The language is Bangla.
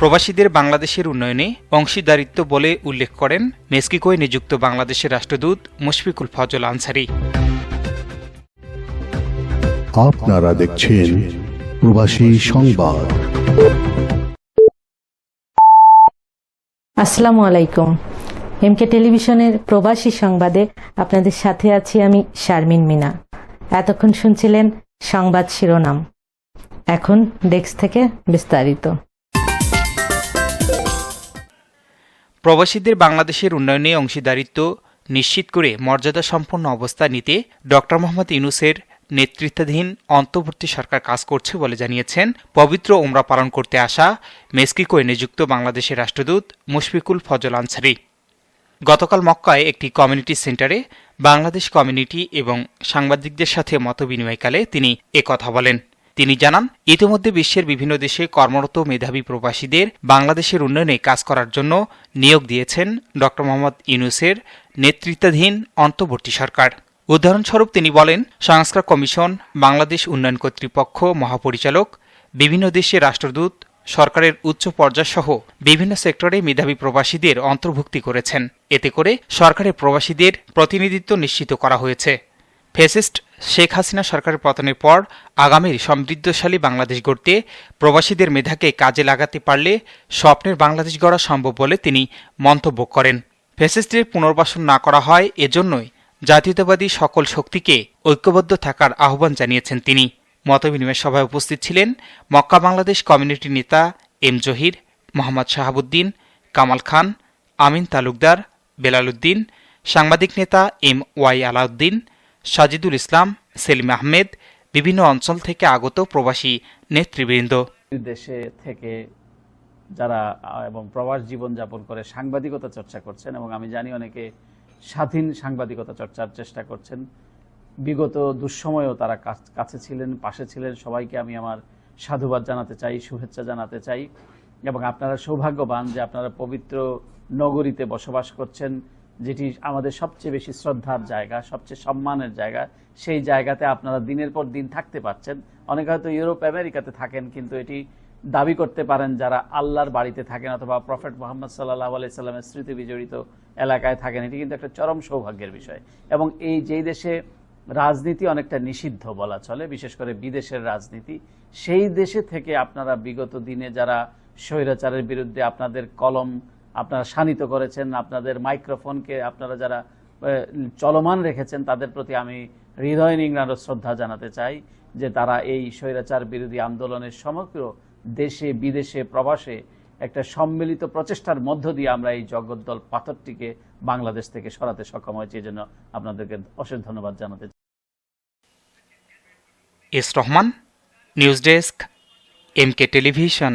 প্রবাসীদের বাংলাদেশের উন্নয়নে অংশীদারিত্ব বলে উল্লেখ করেন মেক্সিকোয় নিযুক্ত বাংলাদেশের রাষ্ট্রদূত মুশফিকুল ফজল আনসারি। আপনারা দেখছেন প্রবাসী সংবাদ। আসসালামু আলাইকুম। এমকে টেলিভিশনের প্রবাসী সংবাদে আপনাদের সাথে আছি আমি শারমিন মিনা। এতক্ষণ শুনছিলেন সংবাদ শিরোনাম। এখন ডেস্ক থেকে বিস্তারিত। প্রবাসীদের বাংলাদেশের উন্নয়নে অংশীদারিত্ব নিশ্চিত করে মর্যাদা সম্পন্ন অবস্থা নিতে ড মোহাম্মদ ইউনুসের নেতৃত্বাধীন অন্তর্বর্তী সরকার কাজ করছে বলে জানিয়েছেন পবিত্র ওমরা পালন করতে আসা মেক্সিকোয় নিযুক্ত বাংলাদেশের রাষ্ট্রদূত মুশফিকুল ফজল আনসারি। গতকাল মক্কায় একটি কমিউনিটি সেন্টারে বাংলাদেশ কমিউনিটি এবং সাংবাদিকদের সাথে মতবিনিময়কালে তিনি একথা বলেন। তিনি জানান, ইতিমধ্যে বিশ্বের বিভিন্ন দেশে কর্মরত মেধাবী প্রবাসীদের বাংলাদেশের উন্নয়নে কাজ করার জন্য নিয়োগ দিয়েছেন ড. মোহাম্মদ ইউনুসের নেতৃত্বাধীন অন্তর্বর্তী সরকার। উদাহরণস্বরূপ তিনি বলেন, সংস্কার কমিশন, বাংলাদেশ উন্নয়ন কর্তৃপক্ষ, মহাপরিচালক, বিভিন্ন দেশে রাষ্ট্রদূত, সরকারের উচ্চ পর্যায়সহ বিভিন্ন সেক্টরে মেধাবী প্রবাসীদের অন্তর্ভুক্তি করেছেন। এতে করে সরকারের প্রবাসীদের প্রতিনিধিত্ব নিশ্চিত করা হয়েছে। ফেসিস্ট শেখ হাসিনা সরকারের পতনের পর আগামীর সমৃদ্ধশালী বাংলাদেশ গড়তে প্রবাসীদের মেধাকে কাজে লাগাতে পারলে স্বপ্নের বাংলাদেশ গড়া সম্ভব বলে তিনি মন্তব্য করেন। ফেসিস্টের পুনর্বাসন না করা হয় এজন্যই জাতীয়তাবাদী সকল শক্তিকে ঐক্যবদ্ধ থাকার আহ্বান জানিয়েছেন তিনি। মতবিনিময় সভায় উপস্থিত ছিলেন মক্কা বাংলাদেশ কমিউনিটি নেতা এম জহির, মোহাম্মদ শাহাবুদ্দিন, কামাল খান, আমিন তালুকদার, বেলাল উদ্দিন, সাংবাদিক নেতা এম ওয়াই আলাউদ্দিন সাজিদুল ইসলাম, সেলিম আহমেদ, বিভিন্ন অঞ্চল থেকে আগত প্রবাসী নেতৃবৃন্দ। দেশে থেকে যারা এবং প্রবাস জীবন যাপন করে সাংবাদিকতা চর্চা করছেন, এবং আমি জানি অনেকে স্বাধীন সাংবাদিকতা চর্চার চেষ্টা করছেন। বিগত দুঃসময়েও তারা কাছ- ছিলেন, পাশে ছিলেন। সবাইকে আমি আমার সাধুবাদ জানাতে চাই, শুভেচ্ছা জানাতে চাই। এবং আপনারা সৌভাগ্যবান যে আপনারা পবিত্র নগরীতে বসবাস করছেন। যেটি আমাদের সবচেয়ে বেশি শ্রদ্ধার জায়গা, সবচেয়ে সম্মানের জায়গা, সেই জায়গাতে আপনারা দিনের পর দিন থাকতে পারছেন। অনেকে হয়তো ইউরোপ, আমেরিকাতে থাকেন, কিন্তু এটি দাবি করতে পারেন যারা আল্লাহর বাড়িতে থাকেন অথবা প্রফেট মোহাম্মদ সাল্লাহ আলাইসাল্লামের স্মৃতি বিজড়িত এলাকায় থাকেন। এটি কিন্তু একটা চরম সৌভাগ্যের বিষয়। এবং এই যেই দেশে রাজনীতি অনেকটা নিষিদ্ধ বলা চলে, বিশেষ করে বিদেশের রাজনীতি, সেই দেশে থেকে আপনারা বিগত দিনে যারা স্বৈরাচারের বিরুদ্ধে আপনাদের কলম আপনারা শানিত করেছেন, আপনাদের মাইক্রোফোনকে আপনারা যারা চলমান রেখেছেন, তাদের প্রতি আমি হৃদয় নিংড়ানো শ্রদ্ধা জানাতে চাই যে তারা এই স্বৈরাচার বিরোধী আন্দোলনের সমগ্র দেশে, বিদেশে, প্রবাসে একটা সম্মিলিত প্রচেষ্টার মধ্য দিয়ে আমরা এই জগদ্দল পাথরটিকে বাংলাদেশ থেকে সরাতে সক্ষম হয়েছে এই জন্য আপনাদেরকে অশেষ ধন্যবাদ জানাতে চাই। S Rahman, news desk M K television